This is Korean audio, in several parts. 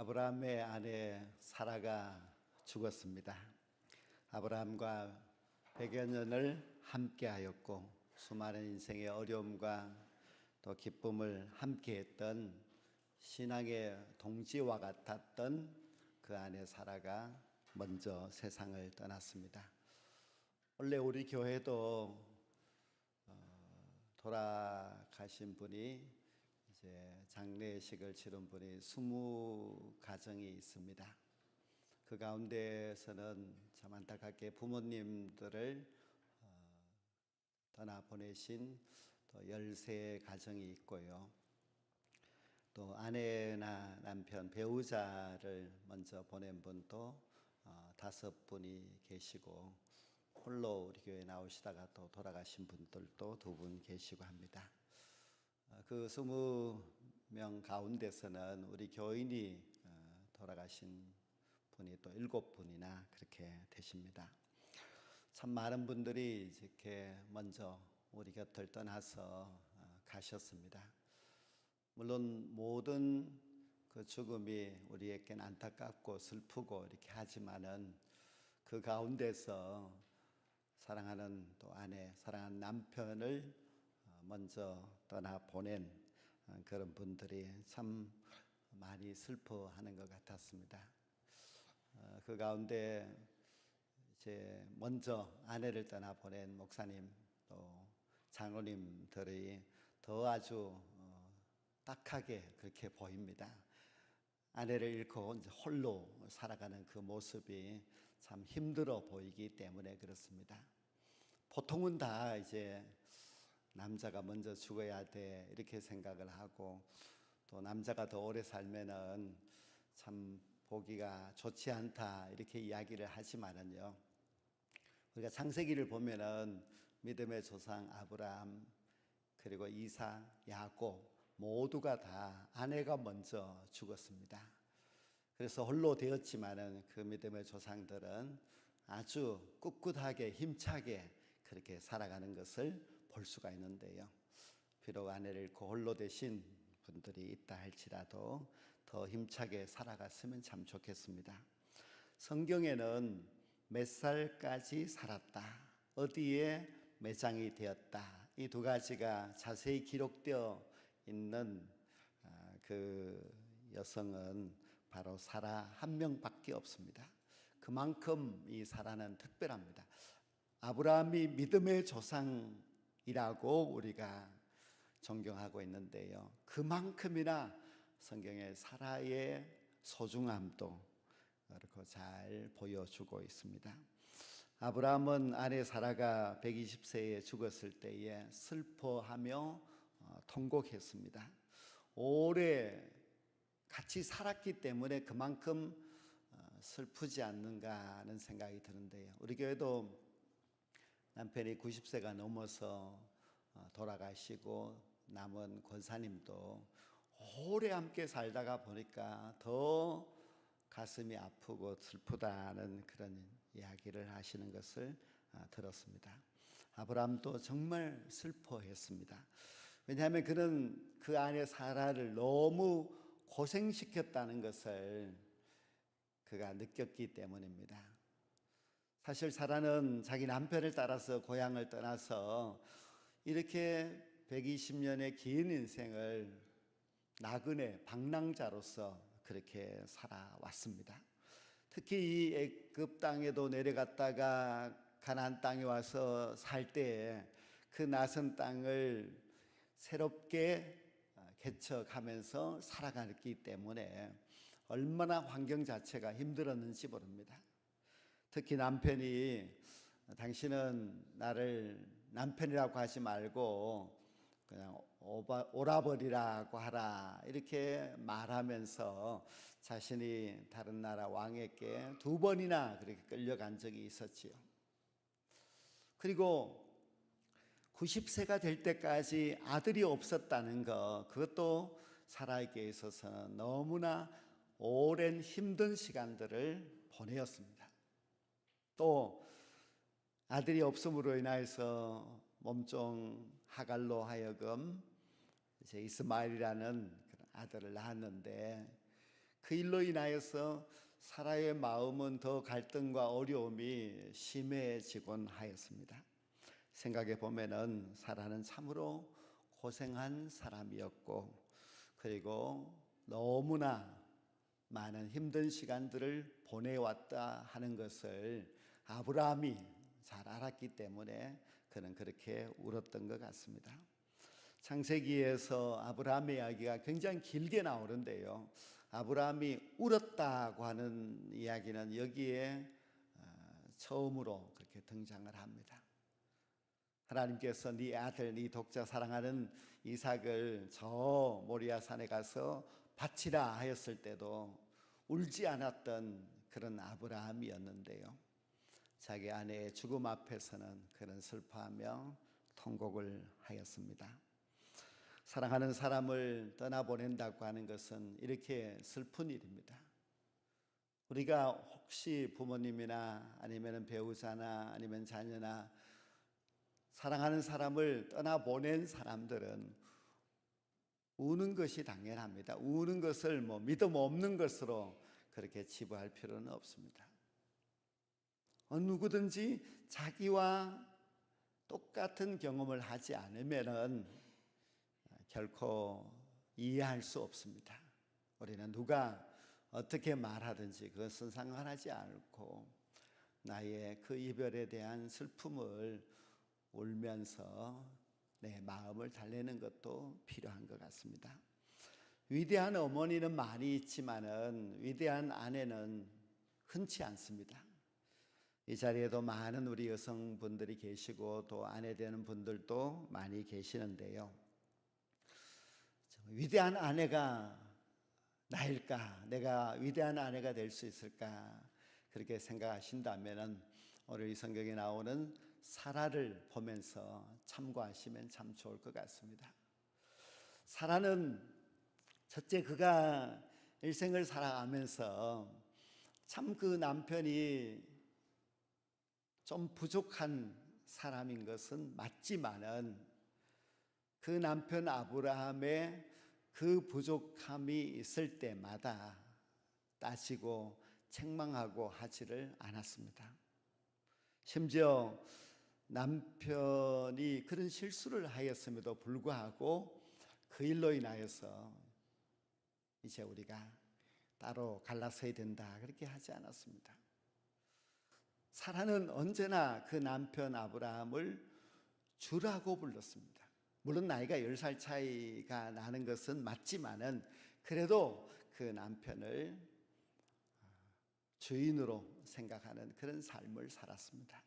아브라함의 아내 사라가 죽었습니다. 아브라함과 100여 년을 함께하였고 수많은 인생의 어려움과 또 기쁨을 함께했던 신앙의 동지와 같았던 그 아내 사라가 먼저 세상을 떠났습니다. 원래 우리 교회도 어, 돌아가신 분이 이제 장례식을 치른 분이 스무 가정이 있습니다. 그 가운데서는 참 안타깝게 부모님들을 어, 떠나 보내신 또 열세 가정이 있고요. 또 아내나 남편 배우자를 먼저 보낸 분도 어, 다섯 분이 계시고 홀로 우리 교회 나오시다가 또 돌아가신 분들도 두 분 계시고 합니다. 어, 그 스무 명 가운데서는 우리 교인이 어, 돌아가신 분이 또 일곱 분이나 그렇게 되십니다. 참 많은 분들이 이렇게 먼저 우리 곁을 떠나서 어, 가셨습니다. 물론 모든 그 죽음이 우리에겐 안타깝고 슬프고 이렇게 하지만은 그 가운데서 사랑하는 또 아내, 사랑하는 남편을 어, 먼저 떠나 보낸 어, 그런 분들이 참 많이 슬퍼하는 것 같았습니다. 어, 그 가운데 이제 먼저 아내를 떠나 보낸 목사님 또 장로님들이 더 아주 딱하게 그렇게 보입니다. 아내를 잃고 홀로 살아가는 그 모습이 참 힘들어 보이기 때문에 그렇습니다. 보통은 다 이제 남자가 먼저 죽어야 돼 이렇게 생각을 하고 또 남자가 더 오래 살면은 참 보기가 좋지 않다 이렇게 이야기를 하지만은요. 우리가 창세기를 보면은 믿음의 조상 아브라함 그리고 이사 야곱 모두가 다 아내가 먼저 죽었습니다. 그래서 홀로 되었지만은 그 믿음의 조상들은 아주 꿋꿋하게 힘차게 그렇게 살아가는 것을 볼 수가 있는데요. 비록 아내를 잃고 홀로 되신 분들이 있다 할지라도 더 힘차게 살아갔으면 참 좋겠습니다. 성경에는 몇 살까지 살았다. 어디에 매장이 되었다. 이 두 가지가 자세히 기록되어 있는 아, 그 여성은 바로 사라 한 명밖에 없습니다. 그만큼 이 사라는 특별합니다. 아브라함이 믿음의 조상 이라고 우리가 존경하고 있는데요. 그만큼이나 성경의 사라의 소중함도 그렇게 잘 보여주고 있습니다. 아브라함은 아내 사라가 120세에 죽었을 때에 슬퍼하며 어, 통곡했습니다. 오래 같이 살았기 때문에 그만큼 어, 슬프지 않는가 하는 생각이 드는데요. 우리 교회도 남편이 90세가 넘어서 어, 돌아가시고 남은 권사님도 오래 함께 살다가 보니까 더 가슴이 아프고 슬프다는 그런 이야기를 하시는 것을 들었습니다. 아브라함도 정말 슬퍼했습니다. 왜냐하면 그는 그 안에 사라를 너무 고생시켰다는 것을 그가 느꼈기 때문입니다. 사실 사라는 자기 남편을 따라서 고향을 떠나서 이렇게 120년의 긴 인생을 나그네 방랑자로서 그렇게 살아왔습니다. 특히 이 애굽 땅에도 내려갔다가 가나안 땅에 와서 살때그 낯선 땅을 새롭게 아, 개척하면서 살아가기 때문에 얼마나 환경 자체가 힘들었는지 모릅니다. 특히 남편이 당신은 나를 남편이라고 하지 말고 그냥 오라버리라고 하라 이렇게 말하면서 자신이 다른 나라 왕에게 두 번이나 그렇게 끌려간 적이 있었지요. 그리고 90세가 될 때까지 아들이 없었다는 것, 그것도 사라에게 있어서는 너무나 오랜 힘든 시간들을 보내었습니다. 또 아들이 없음으로 인하여서 몸종 하갈로 하여금 이제 이스마엘이라는 아들을 낳았는데 그그 일로 인하여서 사라의 마음은 더 갈등과 어려움이 심해지곤 하였습니다. 생각해 보면은 사라는 참으로 고생한 사람이었고 그리고 너무나 많은 힘든 시간들을 보내왔다 하는 것을 아브라함이 잘 알았기 때문에 그는 그렇게 울었던 것 같습니다. 창세기에서 아브라함의 이야기가 굉장히 길게 나오는데요. 아브라함이 울었다고 하는 이야기는 여기에 어, 처음으로 그렇게 등장을 합니다. 하나님께서 네 아들, 네 독자 사랑하는 이삭을 저 모리아 산에 가서 바치라 하였을 때도 울지 않았던 그런 아브라함이었는데요. 자기 아내의 죽음 앞에서는 그는 슬퍼하며 통곡을 하였습니다. 사랑하는 사람을 떠나보낸다고 하는 것은 이렇게 슬픈 일입니다. 우리가 혹시 부모님이나 아니면 배우자나 아니면 자녀나 사랑하는 사람을 떠나보낸 사람들은 우는 것이 당연합니다. 우는 것을 뭐 믿음 없는 것으로 그렇게 치부할 필요는 없습니다. 어느 누구든지 자기와 똑같은 경험을 하지 않으면은 결코 이해할 수 없습니다. 우리는 누가 어떻게 말하든지 그것은 상관하지 않고 나의 그 이별에 대한 슬픔을 울면서 내 마음을 달래는 것도 필요한 것 같습니다. 위대한 어머니는 많이 있지만은 위대한 아내는 흔치 않습니다. 이 자리에도 많은 우리 여성분들이 계시고 또 아내 되는 분들도 많이 계시는데요. 위대한 아내가 나일까? 내가 위대한 아내가 될 수 있을까? 그렇게 생각하신다면은 오늘 이 성경에 나오는 사라를 보면서 참고하시면 참 좋을 것 같습니다. 사라는 첫째 그가 일생을 살아가면서 참 그 남편이 좀 부족한 사람인 것은 맞지만은 그 남편 아브라함의 그 부족함이 있을 때마다 따지고 책망하고 하지를 않았습니다. 심지어 남편이 그런 실수를 하였음에도 불구하고 그 일로 인하여서 이제 우리가 따로 갈라서야 된다 그렇게 하지 않았습니다. 사라는 언제나 그 남편 아브라함을 주라고 불렀습니다. 물론 나이가 10살 차이가 나는 것은 맞지만은 그래도 그 남편을 주인으로 생각하는 그런 삶을 살았습니다.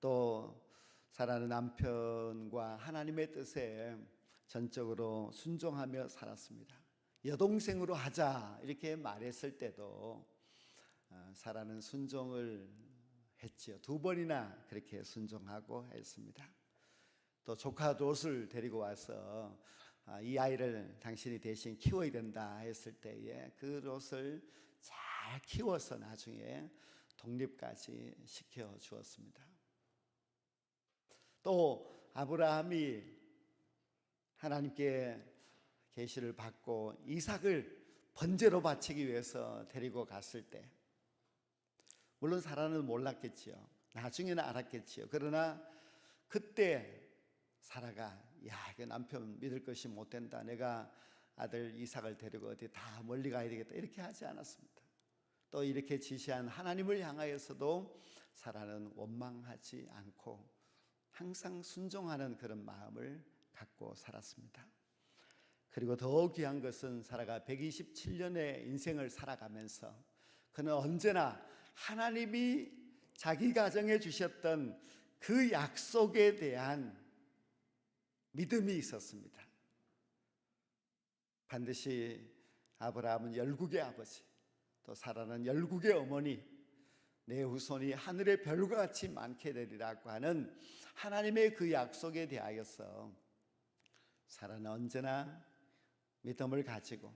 또 사랑하는 남편과 하나님의 뜻에 전적으로 순종하며 살았습니다. 여동생으로 하자 이렇게 말했을 때도 사라는 순종을 했지요. 두 번이나 그렇게 순종하고 했습니다. 또 조카 롯을 데리고 와서 아, 이 아이를 당신이 대신 키워야 된다 했을 때에 그 롯을 잘 키워서 나중에 독립까지 시켜 주었습니다. 또 아브라함이 하나님께 계시를 받고 이삭을 번제로 바치기 위해서 데리고 갔을 때 물론 사라는 몰랐겠지요. 나중에는 알았겠지요. 그러나 그때 사라가 야, 그 남편 믿을 것이 못 된다. 내가 아들 이삭을 데리고 어디 다 멀리 가야 되겠다. 이렇게 하지 않았습니다. 또 이렇게 지시한 하나님을 향하여서도 사라는 원망하지 않고 항상 순종하는 그런 마음을 갖고 살았습니다. 그리고 더 귀한 것은 사라가 127년의 인생을 살아가면서 그는 언제나 하나님이 자기 가정에 주셨던 그 약속에 대한 믿음이 있었습니다. 반드시 아브라함은 열국의 아버지, 또 사라는 열국의 어머니, 내 후손이 하늘의 별과 같이 많게 되리라고 하는 하나님의 그 약속에 대하여서 사라는 언제나 믿음을 가지고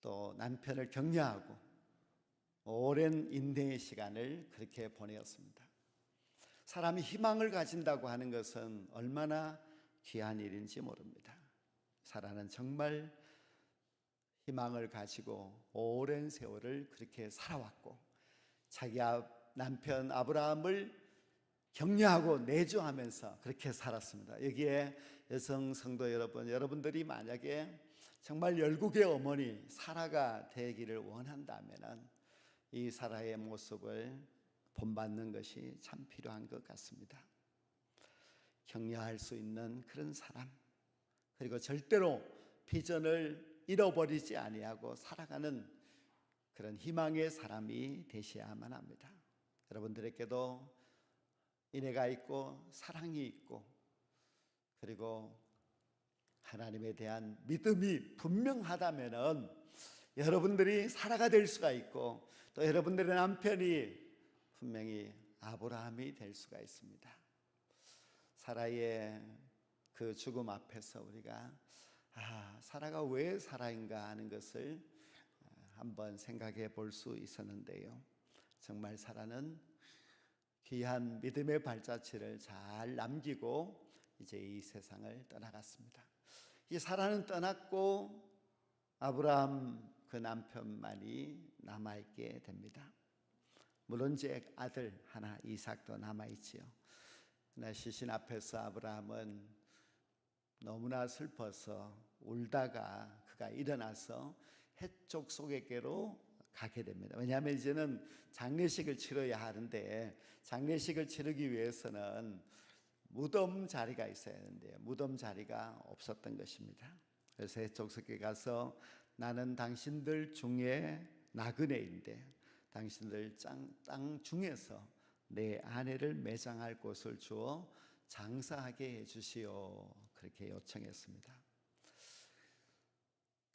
또 남편을 격려하고 오랜 인내의 시간을 그렇게 보내었습니다. 사람이 희망을 가진다고 하는 것은 얼마나 귀한 일인지 모릅니다. 사라는 정말 희망을 가지고 오랜 세월을 그렇게 살아왔고 자기 아- 남편 아브라함을 격려하고 내조하면서 그렇게 살았습니다. 여기에 여성 성도 여러분, 여러분들이 만약에 정말 열국의 어머니 사라가 되기를 원한다면은 이 사라의 모습을 본받는 것이 참 필요한 것 같습니다. 격려할 수 있는 그런 사람 그리고 절대로 비전을 잃어버리지 아니하고 살아가는 그런 희망의 사람이 되셔야만 합니다. 여러분들에게도 인애가 있고 사랑이 있고 그리고 하나님에 대한 믿음이 분명하다면은 여러분들이 사라가 될 수가 있고 또 여러분들의 남편이 분명히 아브라함이 될 수가 있습니다. 사라의 그 죽음 앞에서 우리가 아, 사라가 왜 사라인가 하는 것을 어, 한번 생각해 볼 수 있었는데요. 정말 사라는 귀한 믿음의 발자취를 잘 남기고 이제 이 세상을 떠나갔습니다. 이 사라는 떠났고 아브라함 그 남편만이 남아 있게 됩니다. 물론 제 아들 하나 이삭도 남아 있지요. 그러나 시신 앞에서 아브라함은 너무나 슬퍼서 울다가 그가 일어나서 해쪽 속에게로 가게 됩니다. 왜냐하면 이제는 장례식을 치러야 하는데 장례식을 치르기 위해서는 무덤 자리가 있어야 하는데 무덤 자리가 없었던 것입니다. 그래서 해쪽 속에 가서 나는 당신들 중에 나그네인데 당신들 땅, 땅 중에서 내 아내를 매장할 곳을 주어 장사하게 해주시오 그렇게 요청했습니다.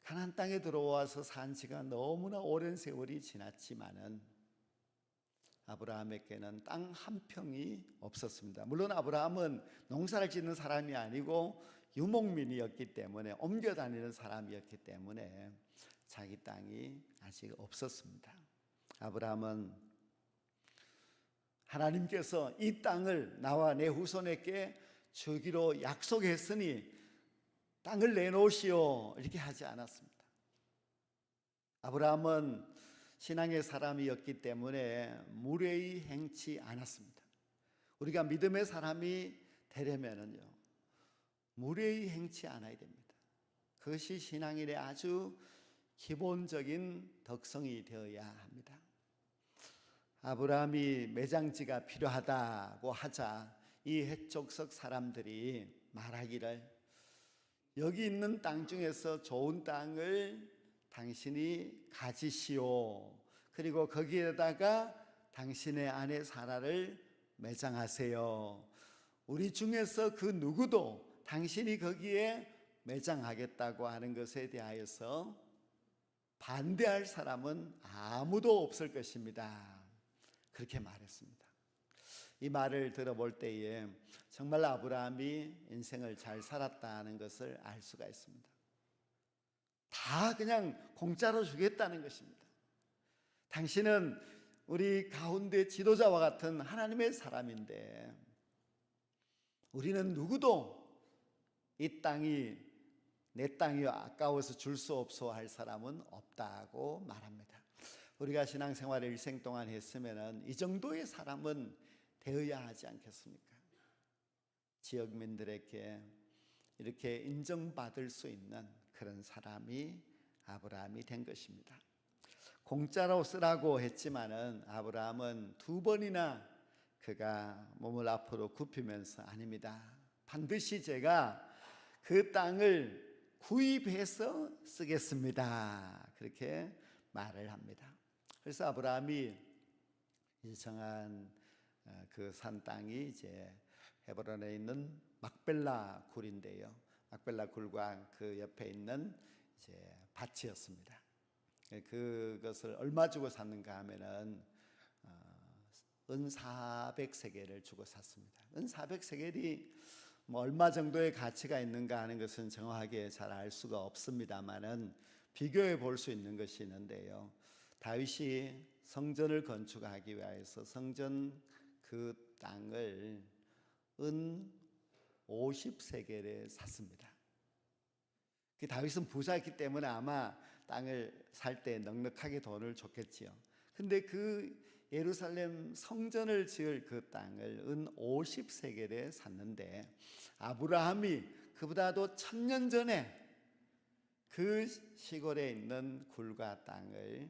가나안 땅에 들어와서 산 지가 너무나 오랜 세월이 지났지만은 아브라함에게는 땅 한 평이 없었습니다. 물론 아브라함은 농사를 짓는 사람이 아니고 유목민이었기 때문에 옮겨 다니는 사람이었기 때문에 자기 땅이 아직 없었습니다. 아브라함은 하나님께서 이 땅을 나와 내 후손에게 주기로 약속했으니 땅을 내놓으시오 이렇게 하지 않았습니다. 아브라함은 신앙의 사람이었기 때문에 무례히 행치 않았습니다. 우리가 믿음의 사람이 되려면은요 무례히 행치 않아야 됩니다. 그것이 신앙인의 아주 기본적인 덕성이 되어야 합니다. 아브라함이 매장지가 필요하다고 하자 이 해족석 사람들이 말하기를 여기 있는 땅 중에서 좋은 땅을 당신이 가지시오. 그리고 거기에다가 당신의 아내 사라를 매장하세요. 우리 중에서 그 누구도 당신이 거기에 매장하겠다고 하는 것에 대하여서 반대할 사람은 아무도 없을 것입니다. 그렇게 말했습니다. 이 말을 들어볼 때에 정말 아브라함이 인생을 잘 살았다는 것을 알 수가 있습니다. 다 그냥 공짜로 주겠다는 것입니다. 당신은 우리 가운데 지도자와 같은 하나님의 사람인데 우리는 누구도 이 땅이 내 땅이 아까워서 줄 수 없어 할 사람은 없다고 말합니다. 우리가 신앙생활을 일생 동안 했으면은 이 정도의 사람은 되어야 하지 않겠습니까? 지역민들에게 이렇게 인정받을 수 있는 그런 사람이 아브라함이 된 것입니다. 공짜로 쓰라고 했지만은 아브라함은 두 번이나 그가 몸을 앞으로 굽히면서 아닙니다. 반드시 제가 그 땅을 구입해서 쓰겠습니다. 그렇게 말을 합니다. 그래서 아브라함이 정한 어, 그산 땅이 이제 헤브론에 있는 막벨라 굴인데요. 막벨라 굴과 그 옆에 있는 이제 밭이었습니다. 그것을 얼마 주고 샀는가 하면은 어, 은 400세겔을 주고 샀습니다. 은 400세겔이 뭐 얼마 정도의 가치가 있는가 하는 것은 정확하게 잘 알 수가 없습니다만은 비교해 볼 수 있는 것이 있는데요. 다윗이 성전을 건축하기 위해서 성전 그 땅을 은 50세겔에 샀습니다. 그 다윗은 부자였기 때문에 아마 땅을 살 때 넉넉하게 돈을 줬겠지요. 근데 그 예루살렘 성전을 지을 그 땅을 은 50세겔에 샀는데 아브라함이 그보다도 천년 전에 그 시골에 있는 굴과 땅을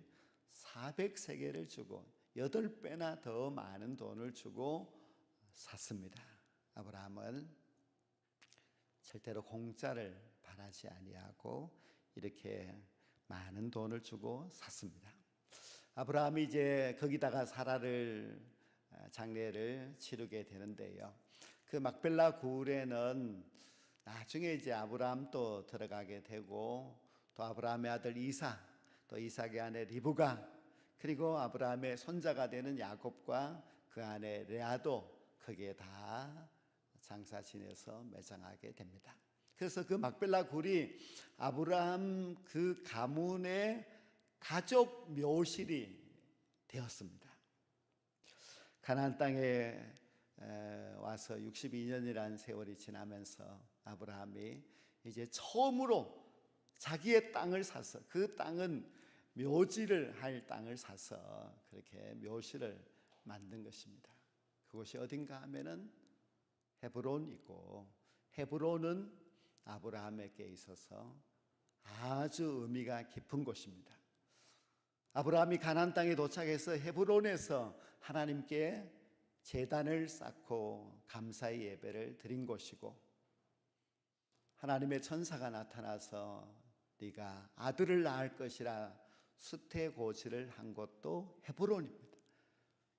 400세겔을 주고 여덟 배나 더 많은 돈을 주고 샀습니다. 아브라함은 절대로 공짜를 바라지 아니하고 이렇게 많은 돈을 주고 샀습니다. 아브라함이 이제 거기다가 사라를 아, 장례를 치르게 되는데요. 그 막벨라 굴에는 나중에 이제 아브라함 또 들어가게 되고 또 아브라함의 아들 이사 또 이삭의 아내 리브가 그리고 아브라함의 손자가 되는 야곱과 그 아내 레아도 거기에 다 장사 지내서 매장하게 됩니다. 그래서 그 막벨라 굴이 아브라함 그 가문의 가족 묘실이 되었습니다. 가나안 땅에 에, 와서 62년이라는 세월이 지나면서 아브라함이 이제 처음으로 자기의 땅을 사서 그 땅은 묘지를 할 땅을 사서 그렇게 묘실을 만든 것입니다. 그곳이 어딘가 하면은 헤브론이고 헤브론은 아브라함에게 있어서 아주 의미가 깊은 곳입니다. 아브라함이 가나안 땅에 도착해서 헤브론에서 하나님께 제단을 쌓고 감사의 예배를 드린 곳이고 하나님의 천사가 나타나서 네가 아들을 낳을 것이라 수태 고지를 한 것도 헤브론입니다.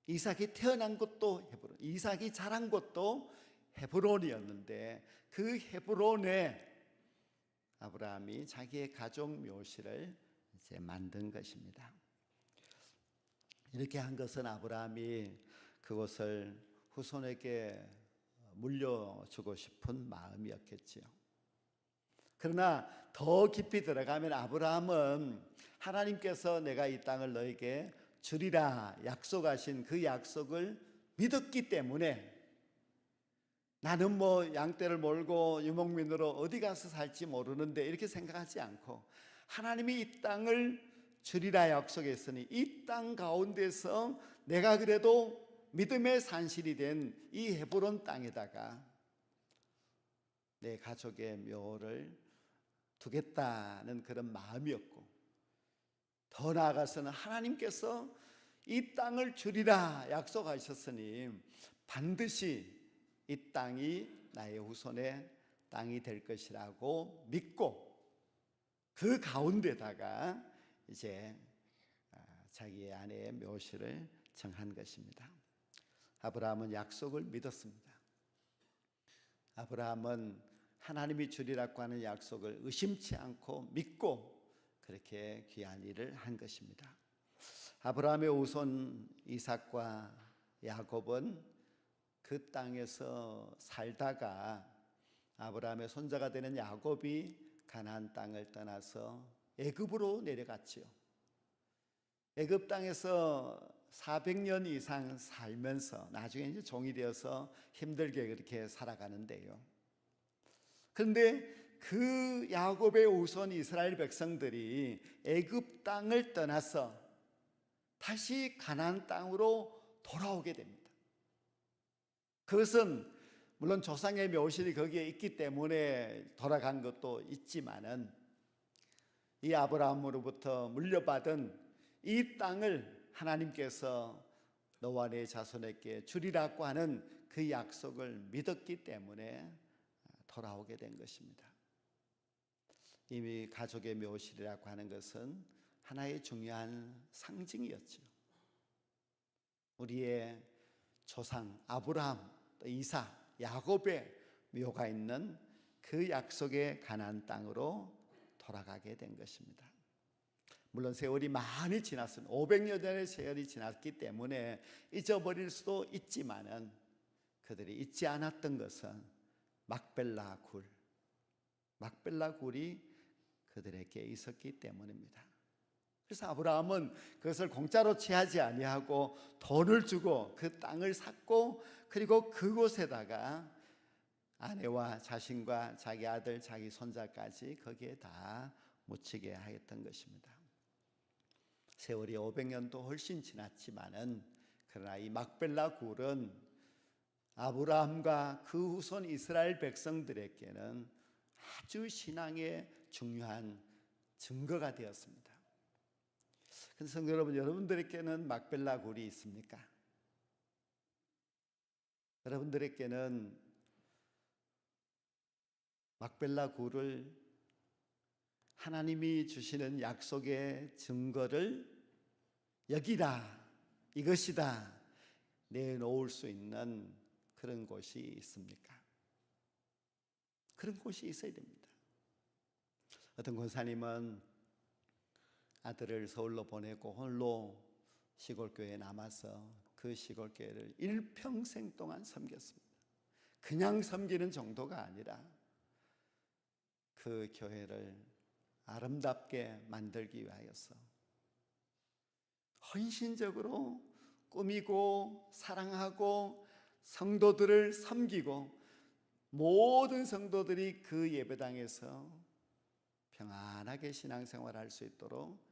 이삭이 태어난 것도 헤브론, 이삭이 자란 것도 헤브론이었는데 그 헤브론에 아브라함이 자기의 가족 묘실을 이제 만든 것입니다. 이렇게 한 것은 아브라함이 그것을 후손에게 물려주고 싶은 마음이었겠지요. 그러나 더 깊이 들어가면 아브라함은 하나님께서 내가 이 땅을 너에게 주리라 약속하신 그 약속을 믿었기 때문에 나는 뭐 양떼를 몰고 유목민으로 어디 가서 살지 모르는데 이렇게 생각하지 않고 하나님이 이 땅을 주리라 약속했으니 이 땅 가운데서 내가 그래도 믿음의 산실이 된 이 헤브론 땅에다가 내 가족의 묘를 두겠다는 그런 마음이었고 더 나아가서는 하나님께서 이 땅을 주리라 약속하셨으니 반드시 이 땅이 나의 후손의 땅이 될 것이라고 믿고 그 가운데다가 이제 아, 자기의 아내의 묘실을 정한 것입니다. 아브라함은 약속을 믿었습니다. 아브라함은 하나님이 주리라고 하는 약속을 의심치 않고 믿고 그렇게 귀한 일을 한 것입니다. 아브라함의 우손 이삭과 야곱은 그 땅에서 살다가 아브라함의 손자가 되는 야곱이 가나안 땅을 떠나서 애굽으로 내려갔지요. 애굽 땅에서 400년 이상 살면서 나중에 이제 종이 되어서 힘들게 그렇게 살아가는데요. 그런데 그 야곱의 우선 이스라엘 백성들이 애굽 땅을 떠나서 다시 가나안 땅으로 돌아오게 됩니다. 그것은 물론 조상의 묘실이 거기에 있기 때문에 돌아간 것도 있지만은 이 아브라함으로부터 물려받은 이 땅을 하나님께서 너와 내 자손에게 주리라고 하는 그 약속을 믿었기 때문에 돌아오게 된 것입니다. 이미 가족의 묘실이라고 하는 것은 하나의 중요한 상징이었죠. 우리의 조상 아브라함, 이사, 야곱의 묘가 있는 그 약속의 가나안 땅으로 돌아가게 된 것입니다. 물론 세월이 많이 지났습니다. 500여 년의 세월이 지났기 때문에 잊어버릴 수도 있지만은 그들이 잊지 않았던 것은 막벨라 굴, 막벨라 굴이 그들에게 있었기 때문입니다. 그래서 아브라함은 그것을 공짜로 취하지 아니하고 돈을 주고 그 땅을 샀고 그리고 그곳에다가 아내와 자신과 자기 아들, 자기 손자까지 거기에 다 묻히게 하였던 것입니다. 세월이 500년도 훨씬 지났지만은 그러나 이 막벨라 굴은 아브라함과 그 후손 이스라엘 백성들에게는 아주 신앙의 중요한 증거가 되었습니다. 그래서 성도 여러분, 여러분들에게는 막벨라 굴이 있습니까? 여러분들에게는 막벨라 굴을 하나님이 주시는 약속의 증거를 여기다, 이것이다, 내놓을 수 있는 그런 곳이 있습니까? 그런 곳이 있어야 됩니다. 어떤 권사님은 아들을 서울로 보내고 홀로 시골교회에 남아서 그 시골교회를 일평생 동안 섬겼습니다. 그냥 섬기는 정도가 아니라 그 교회를 아름답게 만들기 위하여서 헌신적으로 꾸미고 사랑하고 성도들을 섬기고 모든 성도들이 그 예배당에서 평안하게 신앙생활할 수 있도록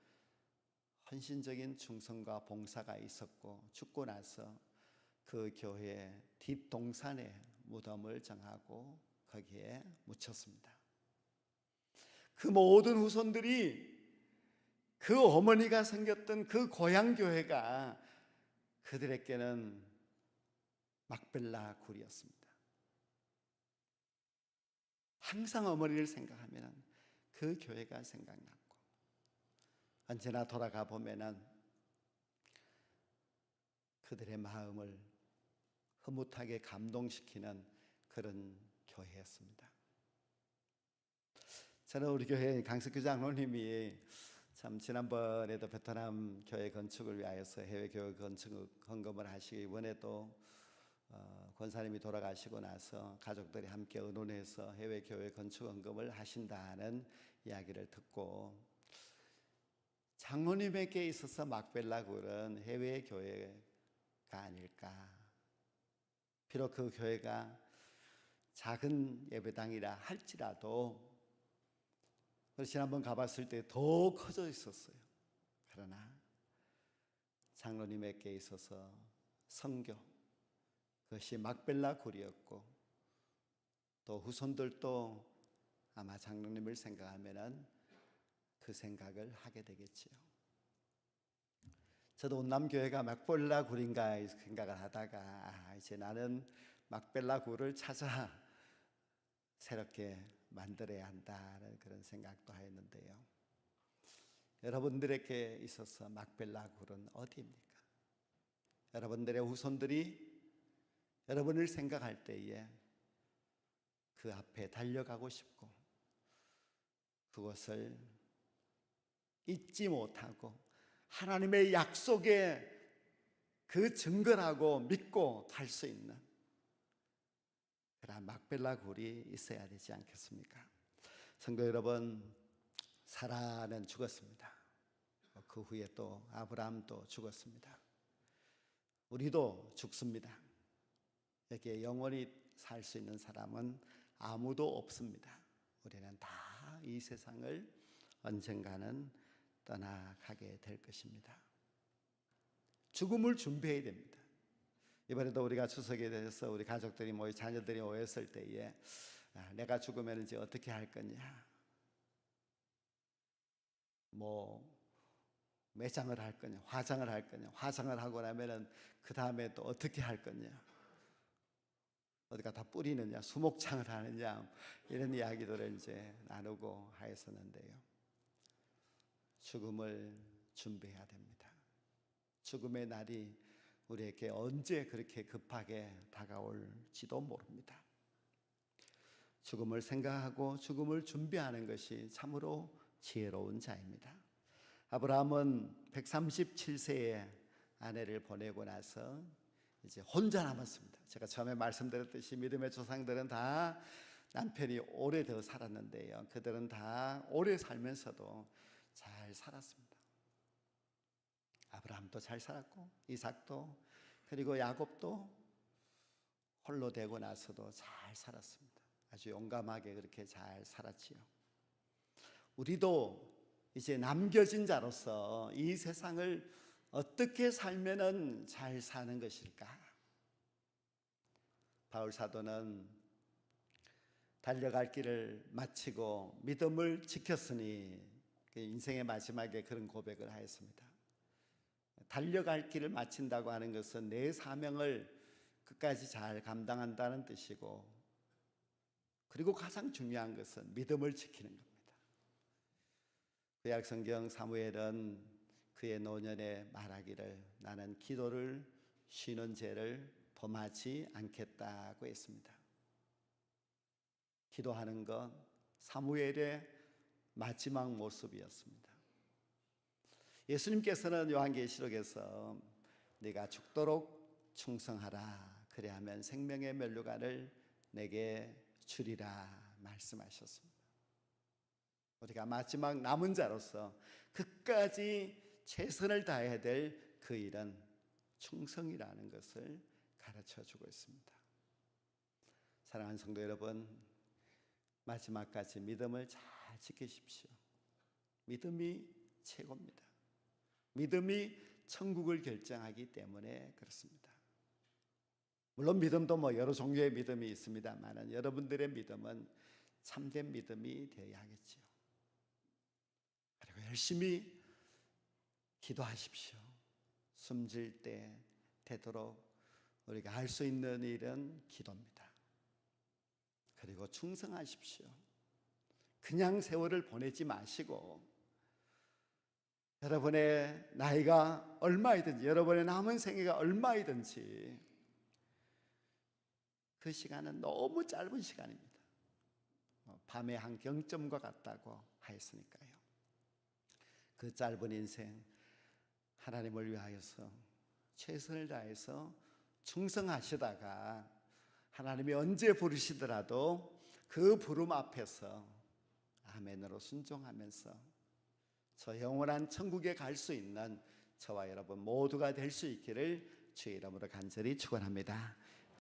헌신적인 충성과 봉사가 있었고 죽고 나서 그 교회 뒷동산에 무덤을 정하고 거기에 묻혔습니다. 그 모든 후손들이 그 어머니가 생겼던 그 고향 교회가 그들에게는 막벨라 굴이었습니다. 항상 어머니를 생각하면 그 교회가 생각났고 언제나 돌아가 보면은 그들의 마음을 흐뭇하게 감동시키는 그런 교회였습니다. 저는 우리 교회 강석규 장로님이 참 지난번에도 베트남 교회 건축을 위하여서 해외 교회 건축 헌금을 하시기 이번에도 어, 권사님이 돌아가시고 나서 가족들이 함께 의논해서 해외 교회 건축 헌금을 하신다는 이야기를 듣고 장로님에게 있어서 막벨라 굴은 해외 교회가 아닐까. 비록 그 교회가 작은 예배당이라 할지라도 지난번 가봤을 때 더 커져 있었어요. 그러나 장로님에게 있어서 성교 그것이 막벨라 굴이었고 또 후손들도 아마 장로님을 생각하면은 그 생각을 하게 되겠지요. 저도 온남교회가 막벨라 굴인가 생각을 하다가 아, 이제 나는 막벨라 굴을 찾아 새롭게 만들어야 한다는 그런 생각도 하였는데요. 여러분들에게 있어서 막벨라 굴은 어디입니까? 여러분들의 후손들이 여러분을 생각할 때에 그 앞에 달려가고 싶고 그것을 잊지 못하고 하나님의 약속에 그 증거라고 믿고 갈 수 있는 그런 막벨라 굴이 있어야 되지 않겠습니까? 성도 여러분, 사라는 죽었습니다. 그 후에 또 아브라함도 죽었습니다. 우리도 죽습니다. 여기에 영원히 살 수 있는 사람은 아무도 없습니다. 우리는 다 이 세상을 언젠가는 떠나가게 될 것입니다. 죽음을 준비해야 됩니다. 이번에도 우리가 추석에 대해서 우리 가족들이 모여 자녀들이 모였을 때에 아, 내가 죽으면 이제 어떻게 할 거냐? 뭐 매장을 할 거냐, 화장을 할 거냐, 화장을 하고 나면은 그 다음에 또 어떻게 할 거냐? 어디가 다 뿌리느냐, 수목창을 하느냐, 이런 이야기들을 이제 나누고 하였었는데요. 죽음을 준비해야 됩니다. 죽음의 날이 우리에게 언제 그렇게 급하게 다가올지도 모릅니다. 죽음을 생각하고 죽음을 준비하는 것이 참으로 지혜로운 자입니다. 아브라함은 137세에 아내를 보내고 나서 이제 혼자 남았습니다. 제가 처음에 말씀드렸듯이 믿음의 조상들은 다 남편이 오래 더 살았는데요. 그들은 다 오래 살면서도 잘 살았습니다. 아브라함도 잘 살았고 이삭도 그리고 야곱도 홀로 되고 나서도 잘 살았습니다. 아주 용감하게 그렇게 잘 살았지요. 우리도 이제 남겨진 자로서 이 세상을 어떻게 살면은 잘 사는 것일까? 바울 사도는 달려갈 길을 마치고 믿음을 지켰으니 그 인생의 마지막에 그런 고백을 하였습니다. 달려갈 길을 마친다고 하는 것은 내 사명을 끝까지 잘 감당한다는 뜻이고 그리고 가장 중요한 것은 믿음을 지키는 겁니다. 구약 성경 사무엘은 그의 노년에 말하기를 나는 기도를 쉬는 죄를 범하지 않겠다고 했습니다. 기도하는 것 사무엘의 마지막 모습이었습니다. 예수님께서는 요한계시록에서 네가 죽도록 충성하라 그래야면 생명의 면류관을 내게 주리라 말씀하셨습니다. 우리가 마지막 남은 자로서 끝까지 최선을 다해야 될 그 일은 충성이라는 것을 가르쳐 주고 있습니다. 사랑하는 성도 여러분, 마지막까지 믿음을 잘 지키십시오. 믿음이 최고입니다. 믿음이 천국을 결정하기 때문에 그렇습니다. 물론 믿음도 뭐 여러 종류의 믿음이 있습니다만은 여러분들의 믿음은 참된 믿음이 되어야겠지요. 그리고 열심히 기도하십시오. 숨질 때 되도록 우리가 할 수 있는 일은 기도입니다. 그리고 충성하십시오. 그냥 세월을 보내지 마시고 여러분의 나이가 얼마이든지 여러분의 남은 생애가 얼마이든지 그 시간은 너무 짧은 시간입니다. 어, 밤의 한 경점과 같다고 하였으니까요. 그 짧은 인생 하나님을 위하여서 최선을 다해서 충성하시다가 하나님이 언제 부르시더라도 그 부름 앞에서 아멘으로 순종하면서 저 영원한 천국에 갈 수 있는 저와 여러분 모두가 될 수 있기를 주의 이름으로 간절히 축원합니다.